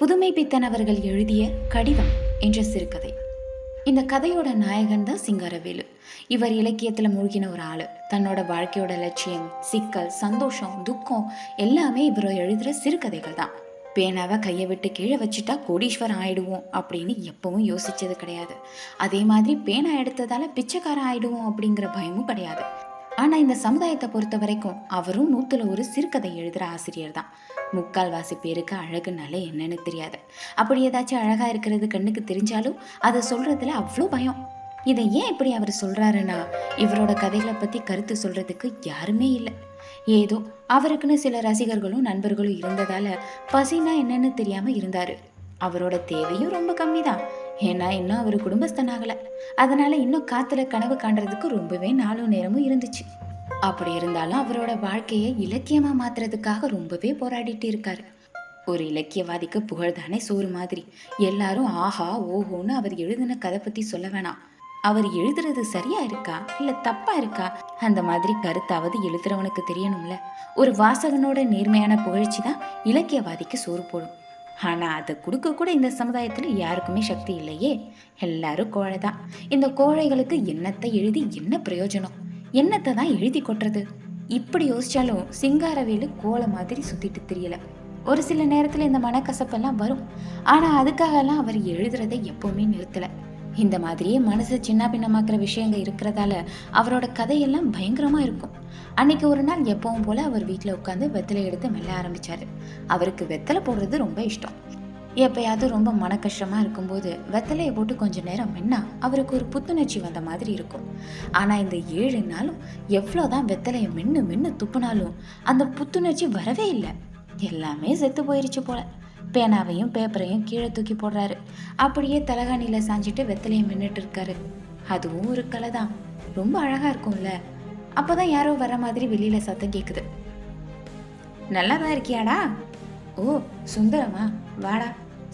புதுமை பித்தன் அவர்கள் எழுதிய கடிதம் என்ற சிறுகதை. இந்த கதையோட நாயகன் தான் சிங்காரவேலு. இவர் இலக்கியத்தில் மூழ்கின ஒரு ஆள். தன்னோட வாழ்க்கையோட லட்சியம் சிக்கல் சந்தோஷம் துக்கம் எல்லாமே இவர் எழுதுகிற சிறுகதைகள் தான். பேனாவை கையை விட்டு கீழே வச்சுட்டா கோடீஸ்வரன் ஆயிடுவோம் அப்படின்னு எப்பவும் யோசிச்சது கிடையாது. அதே மாதிரி பேனா எடுத்ததால பிச்சைக்காரன் ஆயிடுவோம் அப்படிங்கிற பயமும் கிடையாது. ஆனால் இந்த சமுதாயத்தை பொறுத்த வரைக்கும் அவரும் நூற்றுல ஒரு சிறுகதை எழுதுகிற ஆசிரியர் தான். முக்கால்வாசி பேருக்கு அழகுனால என்னன்னு தெரியாது. அப்படி ஏதாச்சும் அழகா இருக்கிறது கண்ணுக்கு தெரிஞ்சாலும் அதை சொல்றதுல அவ்வளோ பயம். இதை ஏன் இப்படி அவர் சொல்றாருன்னா இவரோட கதைகளை பத்தி கருத்து சொல்றதுக்கு யாருமே இல்லை. ஏதோ அவருக்குன்னு சில ரசிகர்களும் நண்பர்களும் இருந்ததால பசினா என்னன்னு தெரியாம இருந்தாரு. அவரோட தேவையும் ரொம்ப கம்மி தான் ஏன்னா இன்னும் அவர் குடும்பஸ்தனாகலை. அதனால இன்னும் காத்துல கனவு காண்றதுக்கு ரொம்பவே நாளும் நேரமும் இருந்துச்சு. அப்படி இருந்தாலும் அவரோட வாழ்க்கையை இலக்கியமாக மாற்றுறதுக்காக ரொம்பவே போராடிட்டு இருக்காரு. ஒரு இலக்கியவாதிக்கு புகழ் தானே சோறு மாதிரி. எல்லாரும் ஆஹா ஓஹோன்னு அவர் எழுதின கதை பற்றி சொல்ல வேணாம். அவர் எழுதுறது சரியா இருக்கா? இல்லை தப்பா இருக்கா? அந்த மாதிரி கருத்தாவது எழுதுறவனுக்கு தெரியணும்ல. ஒரு வாசகனோட நேர்மையான புகழ்ச்சி தான் இலக்கியவாதிக்கு சோறு போடும். ஆனால் அதை கொடுக்க கூட இந்த சமுதாயத்தில் யாருக்குமே சக்தி இல்லையே. எல்லாரும் கோழை தான் இந்த கோழைகளுக்கு என்னத்தை எழுதி என்ன பிரயோஜனம்? என்னத்தை தான் எழுதி கொட்டுறது? இப்படி யோசிச்சாலும் சிங்காரவேலு கோலை மாதிரி சுத்திட்டு தெரியல. ஒரு சில நேரத்துல இந்த மனக்கசப்பெல்லாம் வரும். ஆனா அதுக்காகலாம் அவர் எழுதுறதை எப்பவுமே நிறுத்தல. இந்த மாதிரியே மனசு சின்ன பின்னமாக்குற விஷயங்க இருக்கிறதால அவரோட கதையெல்லாம் பயங்கரமா இருக்கும். அன்னைக்கு ஒரு நாள் எப்பவும் போல அவர் வீட்டில் உட்காந்து வெத்தலை எடுத்து மெல்ல ஆரம்பிச்சாரு. அவருக்கு வெத்தலை போடுறது ரொம்ப இஷ்டம். எப்பயாவது ரொம்ப மன இருக்கும்போது வெத்தலையை போட்டு கொஞ்சம் நேரம் மென்னா அவருக்கு ஒரு புத்துணர்ச்சி வந்த மாதிரி இருக்கும். ஆனால் இந்த ஏழு நாளும் எவ்வளோதான் வெத்தலையை மின்னு மின்னு துப்புனாலும் அந்த புத்துணர்ச்சி வரவே இல்லை. எல்லாமே செத்து போயிருச்சு போல. பேனாவையும் பேப்பரையும் கீழே தூக்கி போடுறாரு. அப்படியே தலகாணியில் சாஞ்சிட்டு வெத்தலையை மின்னுட்டு இருக்காரு. அதுவும் ஒரு கலை தான். ரொம்ப அழகாக இருக்கும்ல. அப்போ தான் யாரோ வர மாதிரி வெளியில் சத்தம் கேட்குது நல்லா தான் இருக்கியாடா? ஓ சுந்தரமா? வாடா.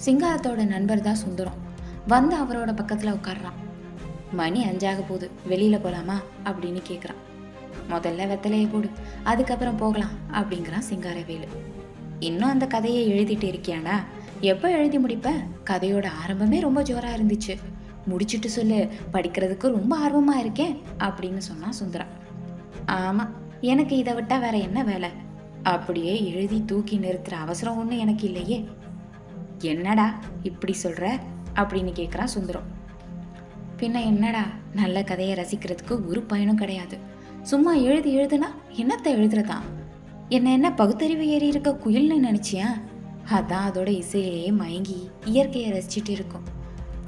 சிங்காரத்தோட நண்பர் தான் சுந்தரம். வந்து அவரோட பக்கத்தில் உட்கார்றான். மணி அஞ்சாக போகுது. வெளியில் போகலாமா அப்படின்னு கேட்குறான் முதல்ல வெத்தலையை போடு. அதுக்கப்புறம் போகலாம் அப்படிங்கிறான் சிங்காரவேலு இன்னும் அந்த கதையை எழுதிட்டு இருக்கியாடா? எப்போ எழுதி முடிப்ப? கதையோட ஆரம்பமே ரொம்ப ஜோராக இருந்துச்சு. முடிச்சிட்டு சொல்லு. படிக்கிறதுக்கு ரொம்ப ஆர்வமாக இருக்கேன் அப்படின்னு சொன்னான் சுந்தரா ஆமாம் எனக்கு இதை விட்டால் வேற என்ன வேலை? அப்படியே எழுதி தூக்கி நிறுத்துற அவசரம் ஒன்றும் எனக்கு இல்லையே. என்னடா இப்படி சொல்கிற அப்படின்னு கேட்குறான் சுந்தரம். பின்ன என்னடா? நல்ல கதையை ரசிக்கிறதுக்கு ஒரு பயனும் கிடையாது. சும்மா எழுதி எழுதுனா என்னத்தை எழுதுறதா? என்ன என்ன பகுத்தறிவு ஏறி இருக்க குயில்னு நினச்சியா? அதான் அதோட இசையிலேயே மயங்கி இயற்கையை ரசிச்சிட்டு இருக்கும்.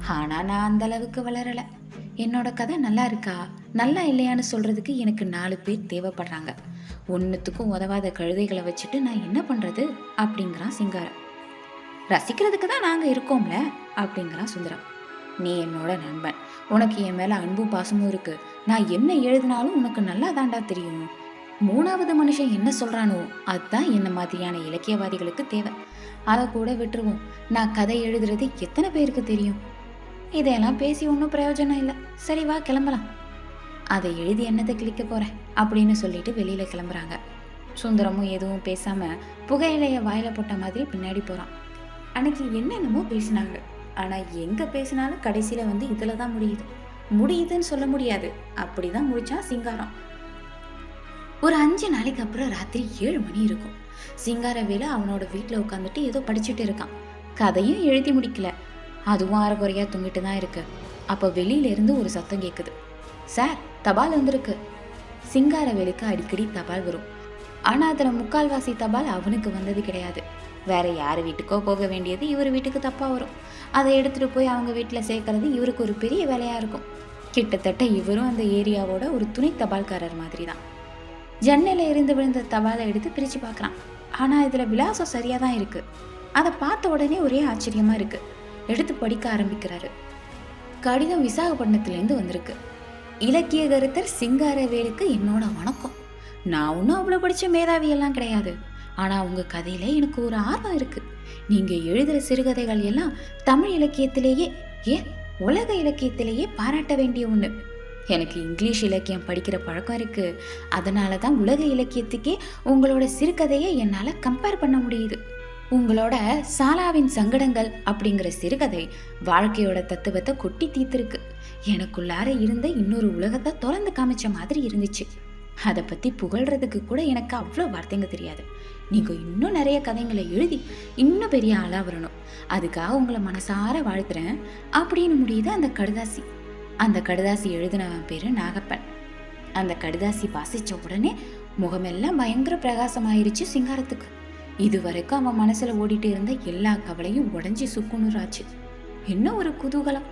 ஆனால் நான் அந்த அளவுக்கு வளரலை. என்னோட கதை நல்லா இருக்கா? நல்லா இல்லையான்னு சொல்கிறதுக்கு எனக்கு நாலு பேர் தேவைப்படுறாங்க. ஒன்றுத்துக்கும் உதவாத கழுதைகளை வச்சுட்டு நான் என்ன பண்ணுறது அப்படிங்கிறான் சிங்காரம். ரசிக்கிறதுக்கு தான் நாங்கள் இருக்கோம்ல? அப்படிங்கிறான் சுந்தரம். நீ என்னோட நண்பன். உனக்கு என் மேலே அன்பும் பாசமும் இருக்குது நான் என்ன எழுதினாலும் உனக்கு நல்லா தாண்டா தெரியும். மூணாவது மனுஷன் என்ன சொல்கிறானோ அதுதான் என்ன மாதிரியான இலக்கியவாதிகளுக்கு தேவை. அதை கூட விட்டுருவோம். நான் கதை எழுதுறது எத்தனை பேருக்கு தெரியும்? இதையெல்லாம் பேசி ஒன்றும் பிரயோஜனம் இல்லை. சரி வா கிளம்பலாம். அதை எழுதி என்னத்தை கிளிக்க போகிறேன் அப்படின்னு சொல்லிட்டு வெளியில் கிளம்புறாங்க. சுந்தரமும் எதுவும் பேசாமல் புகையிலைய வாயில போட்ட மாதிரி பின்னாடி போகிறான் அன்னைக்கு என்னென்னமோ பேசினாங்க. ஆனால் எங்கே பேசினாலும் கடைசியில் வந்து இதில் தான் முடியுது. முடியுதுன்னு சொல்ல முடியாது. அப்படிதான் முடிச்சா சிங்காரம். ஒரு அஞ்சு நாளைக்கு அப்புறம் ராத்திரி ஏழு மணி இருக்கும். சிங்காரவேலு அவனோட வீட்டில் உட்காந்துட்டு ஏதோ படிச்சுட்டு இருக்கான். கதையும் எழுதி முடிக்கல. அதுவும் அரைக்குறையாக தூங்கிட்டு தான் இருக்கு. அப்போ வெளியிலேருந்து ஒரு சத்தம் கேட்குது சார் தபால் வந்திருக்கு. சிங்காரவேலுக்கு அடிக்கடி தபால் வரும். ஆனால் அதில் முக்கால்வாசி தபால் அவனுக்கு வந்தது கிடையாது. வேற யார் வீட்டுக்கோ போக வேண்டியது இவர் வீட்டுக்கு தப்பாக வரும். அதை எடுத்துகிட்டு போய் அவங்க வீட்டில் சேர்க்கறது இவருக்கு ஒரு பெரிய வேலையாக இருக்கும். கிட்டத்தட்ட இவரும் அந்த ஏரியாவோட ஒரு துணை தபால்காரர் மாதிரி தான் ஜன்னலில் இருந்து விழுந்த தபாலை எடுத்து பிரித்து பார்க்குறான். ஆனால் இதில் விலாசம் சரியாக தான் இருக்குது அதை பார்த்த உடனே ஒரே ஆச்சரியமாக இருக்குது எடுத்து படிக்க ஆரம்பிக்கிறாரு. கடிதம் விசாகப்பட்டினத்துலேருந்து வந்திருக்கு. இலக்கிய கருத்தர் சிங்காரவேலுக்கு என்னோட வணக்கம். நான் ஒன்றும் அவ்வளோ படித்த மேதாவி எல்லாம் கிடையாது. ஆனால் உங்கள் கதையில் எனக்கு ஒரு ஆர்வம் இருக்குது நீங்கள் எழுதுகிற சிறுகதைகள் எல்லாம் தமிழ் இலக்கியத்திலேயே ஏன் உலக இலக்கியத்திலேயே பாராட்ட வேண்டிய ஒன்று எனக்கு இங்கிலீஷ் இலக்கியம் படிக்கிற பழக்கம் இருக்குது அதனால தான் உலக இலக்கியத்துக்கே உங்களோட சிறுகதையை என்னால் கம்பேர் பண்ண முடியுது. உங்களோட சாலாவின் சங்கடங்கள் அப்படிங்கிற சிறுகதை வாழ்க்கையோட தத்துவத்தை கொட்டி தீர்த்திருக்கு. எனக்குள்ளார இருந்த இன்னொரு உலகத்தை திறந்து காமிச்ச மாதிரி இருந்துச்சு. அதை பற்றி புகழ்றதுக்கு கூட எனக்கு அவ்வளோ வார்த்தைங்க தெரியாது. நீங்கள் இன்னும் நிறைய கதைங்களை எழுதி இன்னும் பெரிய ஆளாக வரணும். அதுக்காக உங்களை மனசார வாழ்த்துறேன். அப்படின்னு முடியுது அந்த கடுதாசி. அந்த கடுதாசி எழுதினவன் பேர் நாகப்பன். அந்த கடுதாசி வாசித்த உடனே முகமெல்லாம் பயங்கர பிரகாசமாயிருச்சு சிங்காரத்துக்கு. இது வரைக்கும் அவன் மனசில் ஓடிட்டு இருந்த எல்லா கவலையும் உடஞ்சி சுக்குனுராச்சு என்ன ஒரு குதூகலம்.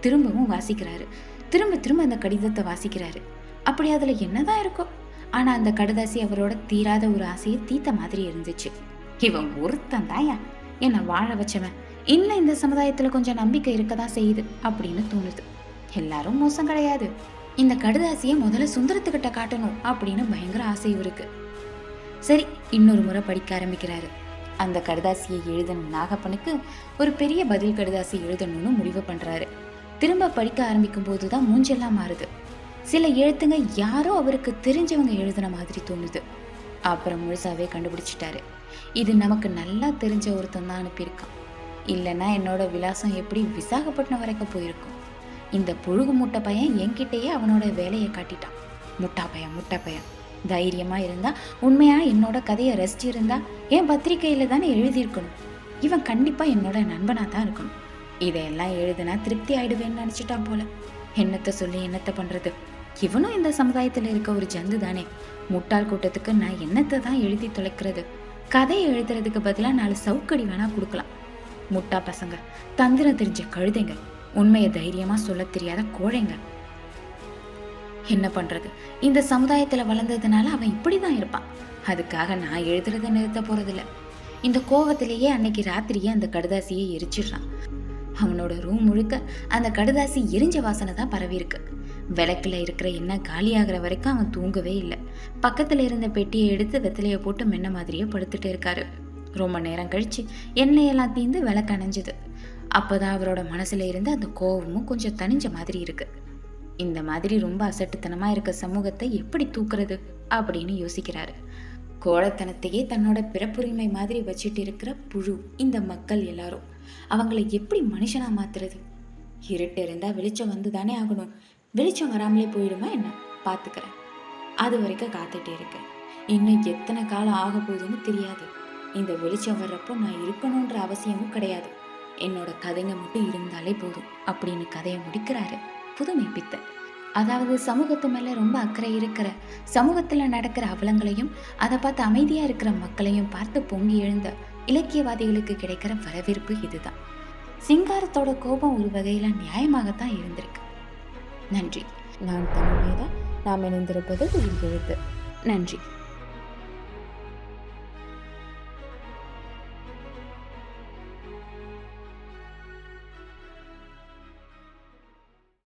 திரும்பவும் வாசிக்கிறாரு. திரும்ப திரும்ப அந்த கடிதத்தை வாசிக்கிறாரு. அப்படி அதில் என்னதான் இருக்கோ. ஆனால் அந்த கடுதாசி அவரோட தீராத ஒரு ஆசையை தீத்த மாதிரி இருந்துச்சு. இவன் ஒருத்தன் தாயா? என்னை வாழ வச்சவன்? இன்னும் இந்த சமுதாயத்தில் கொஞ்சம் நம்பிக்கை இருக்க தான் செய்யுது அப்படின்னு தோணுது. எல்லாரும் மோசம் கிடையாது. இந்த கடுதாசியை முதல்ல சுந்தரத்துக்கிட்ட காட்டணும் அப்படின்னு பயங்கர ஆசை இருக்கு சரி இன்னொரு முறை படிக்க ஆரம்பிக்கிறாரு. அந்த கடுதாசியை எழுதணும் நாகப்பனுக்கு ஒரு பெரிய பதில் கடுதாசி எழுதணும்னு முடிவு பண்ணுறாரு திரும்ப படிக்க ஆரம்பிக்கும் போதுதான் மூஞ்செல்லாம் மாறுது. சில எழுத்துங்க யாரோ அவருக்கு தெரிஞ்சவங்க எழுதின மாதிரி தோணுது. அப்புறம் முழுசாவே கண்டுபிடிச்சிட்டாரு. இது நமக்கு நல்லா தெரிஞ்ச ஒருத்தன் தான் அனுப்பியிருக்கான். இல்லைன்னா என்னோட விலாசம் எப்படி விசாகப்பட்டினம் வரைக்கும் போயிருக்கும். இந்த புழுகு முட்டை பையன் என்கிட்டயே அவனோட வேலையை காட்டிட்டான். முட்டா பையன் முட்டா பையன். தைரியமாக இருந்தா உண்மையா என்னோட கதையை ரசிச்சு இருந்தா என் பத்திரிக்கையில் தானே எழுதியிருக்கணும். இவன் கண்டிப்பா என்னோட நண்பனா தான் இருக்கணும். இதையெல்லாம் எழுதுனா திருப்தி ஆயிடுவேன்னு நினச்சிட்டான் போல. என்னத்தை சொல்லி என்னத்தை பண்ணுறது இவனும் இந்த சமுதாயத்துல இருக்க ஒரு ஜந்து தானே? முட்டாள் கூட்டத்துக்கு நான் என்னத்தை தான் எழுதி தொலைக்கிறது? கதையை எழுதுறதுக்கு பதிலாக நாலு சவுக்கடி வேணா கொடுக்கலாம். முட்டா பசங்க தந்திரம் தெரிஞ்ச கழுதைங்க உண்மையை தைரியமா சொல்ல தெரியாத கோழைங்க. என்ன பண்றது? இந்த சமுதாயத்துல வளர்ந்ததுனால அவன் இப்படிதான் இருப்பான். அதுக்காக நான் எழுதுறத நிறுத்த போறதில்ல. இந்த கோவத்திலேயே அன்னைக்கு ராத்திரியே அந்த கடுதாசியை எரிச்சிடுறான். அவனோட ரூம் முழுக்க அந்த கடுதாசி எரிஞ்ச வாசனை தான் பரவி இருக்கு விளக்கில் இருக்கிற எண்ணெய் காலியாகிற வரைக்கும் அவன் தூங்கவே இல்லை. பக்கத்தில் இருந்த பெட்டியை எடுத்து வெத்தலையை போட்டு மென்ன மாதிரியே படுத்துட்டு இருக்காரு. ரொம்ப நேரம் கழிச்சு எண்ணெயெல்லாம் தீந்து விளக்கு அணைஞ்சுது. அப்போதான் அவரோட மனசில் இருந்து அந்த கோபமும் கொஞ்சம் தனிஞ்ச மாதிரி இருக்குது இந்த மாதிரி ரொம்ப அசட்டுத்தனமாக இருக்க சமூகத்தை எப்படி தூக்குறது அப்படின்னு யோசிக்கிறாரு. கோழத்தனத்தையே தன்னோட பிறப்புரிமை மாதிரி வச்சுட்டு இருக்கிற புழு இந்த மக்கள் எல்லாரும். அவங்கள எப்படி மனுஷனாக மாத்துறது? இருட்டு இருந்தால் வெளிச்சம் வந்து தானே ஆகணும். வெளிச்சம் வராமலே போயிடுமா என்ன? பார்த்துக்கிறேன் அது வரைக்கும் காத்துட்டே இருக்கேன். இன்னும் எத்தனை காலம் ஆக போகுதுன்னு தெரியாது. இந்த வெளிச்சம் வர்றப்போ நான் இருக்கணுன்ற அவசியமும் கிடையாது. என்னோட கதைங்க மட்டும் இருந்தாலே போதும் அப்படின்னு கதையை முடிக்கிறாரு புதுமை பித்தன் அதாவது சமூகத்து மேலே ரொம்ப அக்கறை இருக்கிற சமூகத்தில் நடக்கிற அவலங்களையும் அதை பார்த்து அமைதியாக இருக்கிற மக்களையும் பார்த்து பொங்கி எழுந்த இலக்கியவாதிகளுக்கு கிடைக்கிற வரவேற்பு இதுதான். சிங்காரத்தோட கோபம் ஒரு வகையில நியாயமாகத்தான் இருந்திருக்கு. நன்றி. நான் தமிழ் மேதா. நாம் இணைந்திருப்பது உயிர் எழுத்து. நன்றி.